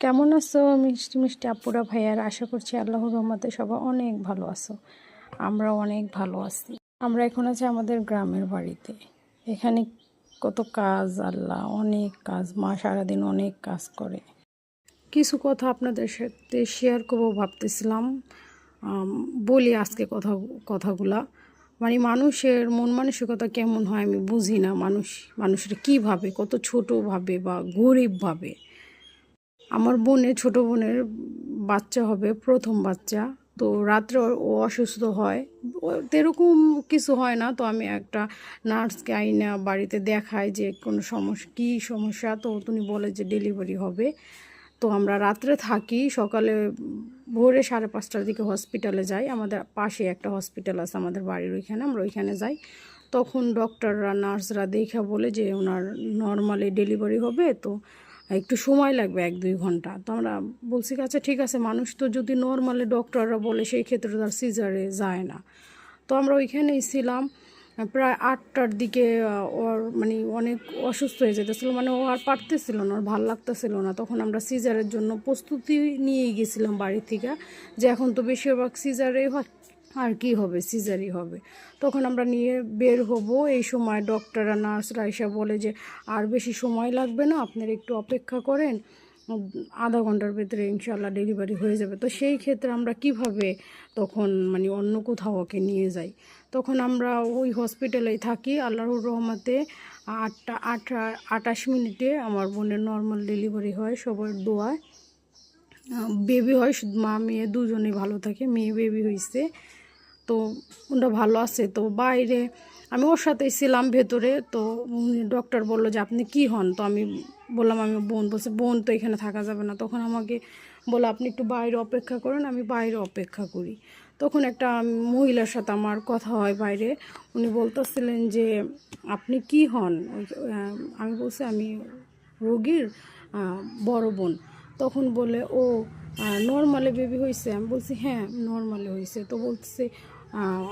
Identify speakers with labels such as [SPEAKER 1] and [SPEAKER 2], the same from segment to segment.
[SPEAKER 1] কেমন আছো, মিষ্টি মিষ্টি আপুরা ভাইয়ার? আশা করছি আল্লাহর রহমতে সবাই অনেক ভালো আছো। আমরা অনেক ভালো আছি। আমরা এখন আছি আমাদের গ্রামের বাড়িতে। এখানে কত কাজ, আল্লাহ, অনেক কাজ, মা সারাদিন অনেক কাজ করে। কিছু কথা আপনাদের সাথে শেয়ার করব ভাবতেছিলাম। বলি আজকে কথা, কথাগুলা। মানে মানুষের মন মানসিকতা কেমন হয় আমি বুঝি না। মানুষ, মানুষের কী ভাবে কত ছোট ভাবে বা গরিব ভাবে আমার বোনের ছোট বোনের বাচ্চা হবে, প্রথম বাচ্চা। তো রাত্রে ও- অসুস্থ হয়। এরকম কিছু হয় না। তো আমি একটা নার্সকে আইনা বাড়িতে দেখাই যে কোনো সমস্যা, কী সমস্যা। তো তুমি বলে যে ডেলিভারি হবে। তো আমরা রাত্রে থাকি। সকালে ভোরে সাড়ে পাঁচটার দিকে হসপিটালে যাই। আমাদের পাশে একটা হসপিটাল আছে আমাদের বাড়ির ওইখানে, আমরা ওইখানে যাই। তখন ডক্টররা নার্সরা দেখে বলে যে ওনার নর্মালি ডেলিভারি হবে। তো একটু সময় লাগবে এক দুই ঘণ্টা। তো আমরা বলছি আচ্ছা ঠিক আছে, মানুষ তো যদি নর্মালি ডক্টররা বলে, সেই ক্ষেত্রে তার সিজারে যায় না। তো আমরা ওইখানেই ছিলাম। প্রায় আটটার দিকে ওর মানে অনেক অসুস্থ হয়ে যেতেছিল। মানে ও আর পারতেছিল না, ওর ভালো লাগতেছিল না। তখন আমরা সিজারের জন্য প্রস্তুতি নিয়ে গেছিলাম বাড়ি থেকে যে এখন তো বেশিরভাগ সিজারে আর কি হবে সিজারি হবে। তখন আমরা নিয়ে বের হব। এই সময় ডক্টররা নার্সরা এসে বলে যে, আর বেশি সময় লাগবে না, আপনারা একটু অপেক্ষা করেন। আধা ঘণ্টার ভেতরে ইনশাল্লাহ ডেলিভারি হয়ে যাবে। তো সেই ক্ষেত্রে আমরা কীভাবে তখন মানে অন্য কোথাও ওকে নিয়ে যাই? তখন আমরা ওই হসপিটালেই থাকি। আল্লাহর রহমাতে আটটা আটা আটাশ মিনিটে আমার বোনের নর্মাল ডেলিভারি হয় সবার দোয়ায়। বেবি হয় মা, মেয়ে দুজনেই ভালো থাকে, মেয়ে বেবি হয়েছে তো ওটা ভালো আছে। তো বাইরে আমি ওর সাথেই ছিলাম ভেতরে। তো ডক্টর বলল যে, আপনি কি হন? তো আমি বললাম, আমি বোন। বলছে, বোন তো এখানে থাকা যাবে না। তখন আমাকে বলল, আপনি একটু বাইরে অপেক্ষা করেন, আমি বাইরে অপেক্ষা করি। তখন একটা মহিলার সাথে আমার কথা হয় বাইরে। উনি বলতেছিলেন যে, আপনি কি হন? আমি বলছি, আমি রোগীর বড় বোন। তখন বলে, ও নর্মালে বেবি হয়েছে আমি বলছি হ্যাঁ নর্মালে হয়েছে তো বলছে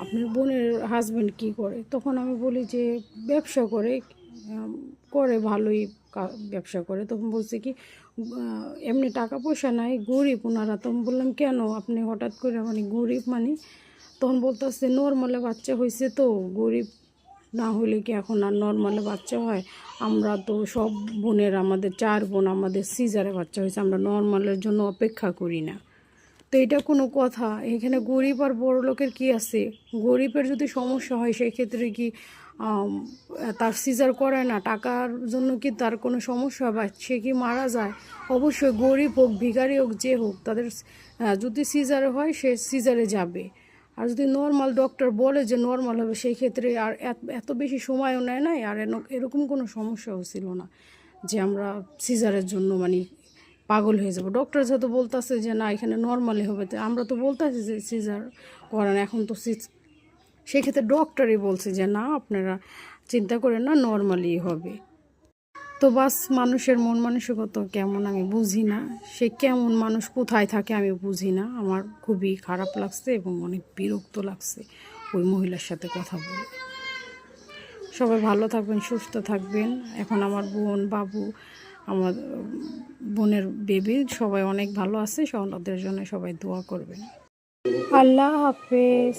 [SPEAKER 1] আপনার বোনের হাজব্যান্ড কি করে? তখন আমি বলি যে, ব্যবসা করে। করে, ভালোই ব্যবসা করে। তখন বলছে কি এমনি টাকা পয়সা নাই, গরিব। ওনারা তখন বললাম, কেন? আপনি হঠাৎ করে মানে গরিব মানে? তখন বলতেছে নর্মালে বাচ্চা হয়েছে তো, গরিব না হলে কি এখন আর নর্মালে বাচ্চা হয়? আমরা তো সব বোনের আমাদের চার বোন, আমাদের সিজারে বাচ্চা হয়েছে, আমরা নর্মালের জন্য অপেক্ষা করি না। তো এটা কোনো কথা। এখানে গরিব আর বড় লোকের কি আছে? গরিবের যদি সমস্যা হয় সেই ক্ষেত্রে কি তার সিজার করে না? টাকার জন্য কি তার কোনো সমস্যা বা সে কি মারা যায়? অবশ্যই গরিব হোক, ভিখারি হোক, যে হোক, তাদের যদি সিজারে হয়, সে সিজারে যাবে। আর যদি নর্মাল ডক্টর বলে যে নর্মাল হবে, সেই ক্ষেত্রে আর এত- বেশি সময়ও নেয় নাই, আর এরকম কোনো সমস্যাও ছিল না যে আমরা সিজারের জন্য মানে পাগল হয়ে যাব। ডক্টর যেহেতু বলতেছে যে না, এখানে নর্মালি হবে, তো আমরা তো বলতেছি যে সিজার করেন, এখন তো সিজ- সেক্ষেত্রে ডক্টরই বলছে যে না, আপনারা চিন্তা করেন না নর্মালি হবে। তো বাস মানুষের মন মানসিকতা কেমন আমি বুঝি না। সে কেমন মানুষ কোথায় থাকে আমি বুঝি না। আমার খুবই খারাপ লাগছে এবং অনেক বিরক্ত লাগছে ওই মহিলার সাথে কথা বলে। সবাই ভালো থাকবেন, সুস্থ থাকবেন। এখন আমার বোন, বাবু, আমার বোনের বেবি সবাই অনেক ভালো আছে। ওদের জন্য সবাই দোয়া করবেন। আল্লাহ হাফেজ।